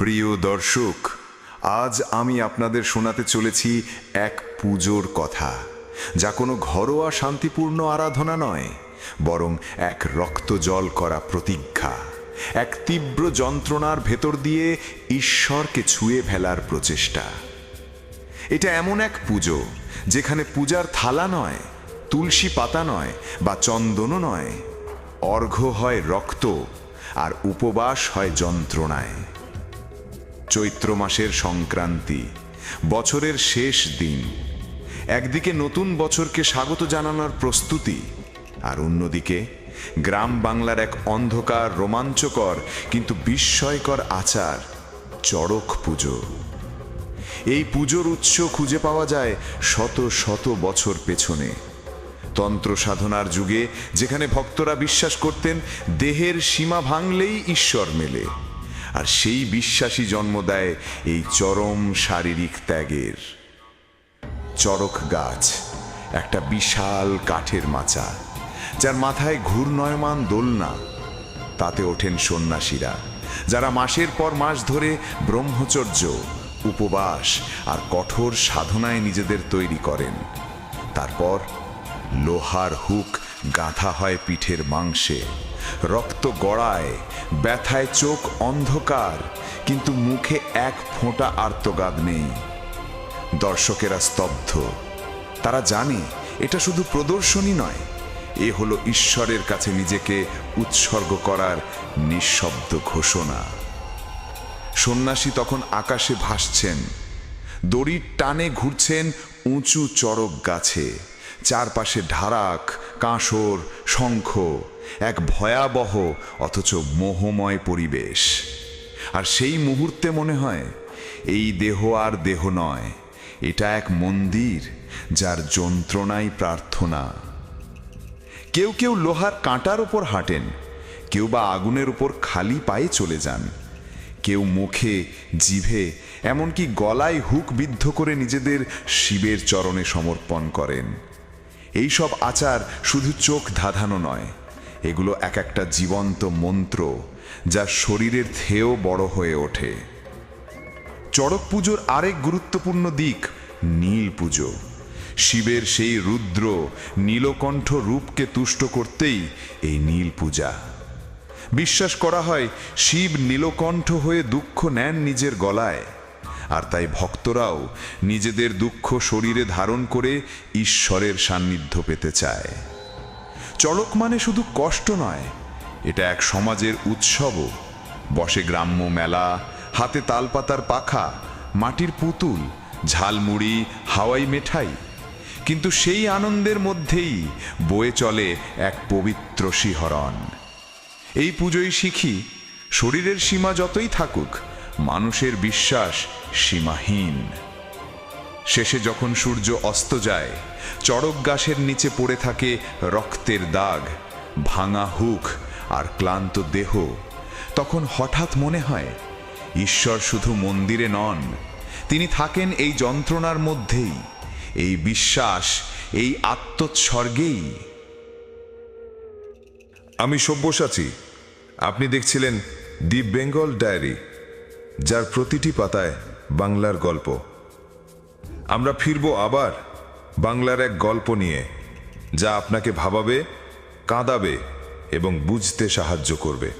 প্রিয় দর্শক, আজ আমি আপনাদের শোনাতে চলেছি এক পুজোর কথা, যা কোনো ঘরোয়া শান্তিপূর্ণ আরাধনা নয়, বরং এক রক্তজল করা প্রতিজ্ঞা, এক তীব্র যন্ত্রণার ভেতর দিয়ে ঈশ্বরকে ছুঁয়ে ফেলার প্রচেষ্টা। এটা এমন এক পুজো, যেখানে পূজার থালা নয়, তুলসী পাতা নয় বা চন্দনও নয়, অর্ঘ্য হয় রক্ত আর উপবাস হয় যন্ত্রণায়। চৈত্র মাসের সংক্রান্তি, বছরের শেষ দিন। একদিকে নতুন বছরকে স্বাগত জানানোর প্রস্তুতি, আর অন্যদিকে গ্রাম বাংলার এক অন্ধকার, রোমাঞ্চকর, কিন্তু বিস্ময়কর আচার, চড়ক পুজো। এই পুজোর উৎস খুঁজে পাওয়া যায় শত শত বছর পেছনে। তন্ত্র সাধনার যুগে যেখানে ভক্তরা বিশ্বাস করতেন, দেহের সীমা ভাঙলেই ঈশ্বর মেলে। আর সেই বিশ্বাসী জন্ম দেয় এই চরম শারীরিক ত্যাগের। চরক গাছ, একটা বিশাল কাঠের মাচা, যার মাথায় ঘূর্ণয়মান দোলনা। তাতে ওঠেন সন্ন্যাসীরা, যারা মাসের পর মাস ধরে ব্রহ্মচর্য, উপবাস আর কঠোর সাধনায় নিজেদের তৈরি করেন। তারপর লোহার হুক গাঁথা হয় পিঠের মাংসে। রক্ত গড়ায়, ব্যথায় চোখ অন্ধকার, কিন্তু মুখে এক ফোঁটা আর্তগাদ নেই। দর্শকেরা স্তব্ধ। তারা জানে, এটা শুধু প্রদর্শনী নয়, এ হলো ঈশ্বরের কাছে নিজেকে উৎসর্গ করার নিঃশব্দ ঘোষণা। সন্ন্যাসী তখন আকাশে ভাসছেন। দড়ির টানে ঘুরছেন উঁচু চড়ক গাছে। চারপাশে ঢারাক কাঁসর, শঙ্খ, এক ভয়াবহ অথচ মোহময় পরিবেশ। আর সেই মুহূর্তে মনে হয়, এই দেহ আর দেহ নয়, এটা এক মন্দির যার যন্ত্রণাই প্রার্থনা। কেউ কেউ লোহার কাঁটার ওপর হাঁটেন, কেউ বা আগুনের উপর খালি পায়ে চলে যান, কেউ মুখে, জিভে, এমনকি গলায় হুক বিদ্ধ করে নিজেদের শিবের চরণে সমর্পণ করেন। এই সব আচার শুধু চোখ ধাঁধানো নয়। এগুলো এক একটা জীবন্ত মন্ত্র যা শরীরের থেয়েও বড় হয়ে ওঠে। চড়ক পুজোর আরেক গুরুত্বপূর্ণ দিক, নীল পুজো। শিবের সেই রুদ্র, নীলকণ্ঠ রূপকে তুষ্ট করতেই এই নীল পূজা। বিশ্বাস করা হয়, শিব নীলকণ্ঠ হয়ে দুঃখ নেন নিজের গলায়। আর তাই ভক্তরাও নিজেদের দুঃখ শরীরে ধারণ করে ঈশ্বরের সান্নিধ্য পেতে চায়। চড়ক মানে শুধু কষ্ট নয়, এটা এক সমাজের উৎসবও। বসে গ্রাম্য মেলা, হাতে তালপাতার পাখা, মাটির পুতুল, ঝালমুড়ি, হাওয়াই মেঠাই। কিন্তু সেই আনন্দের মধ্যেই বয়ে চলে এক পবিত্র শিহরণ। এই পুজোয় শিখি, শরীরের সীমা যতই থাকুক, মানুষের বিশ্বাস সীমাহীন। শেষে যখন সূর্য অস্ত যায়, চড়ক গাছের নিচে পড়ে থাকে রক্তের দাগ, ভাঙা হুক আর ক্লান্ত দেহ। তখন হঠাৎ মনে হয়, ঈশ্বর শুধু মন্দিরে নন, তিনি থাকেন এই যন্ত্রণার মধ্যেই, এই বিশ্বাস, এই আত্মোৎসর্গেই। আমি সব্যসাচী। আপনি দেখছিলেন দি বেঙ্গল ডায়েরি, যার প্রতিটি পাতায় বাংলার গল্প। আমরা ফিরব আবার বাংলার এক গল্প নিয়ে, যা আপনাকে ভাবাবে, কাঁদাবে এবং বুঝতে সাহায্য করবে।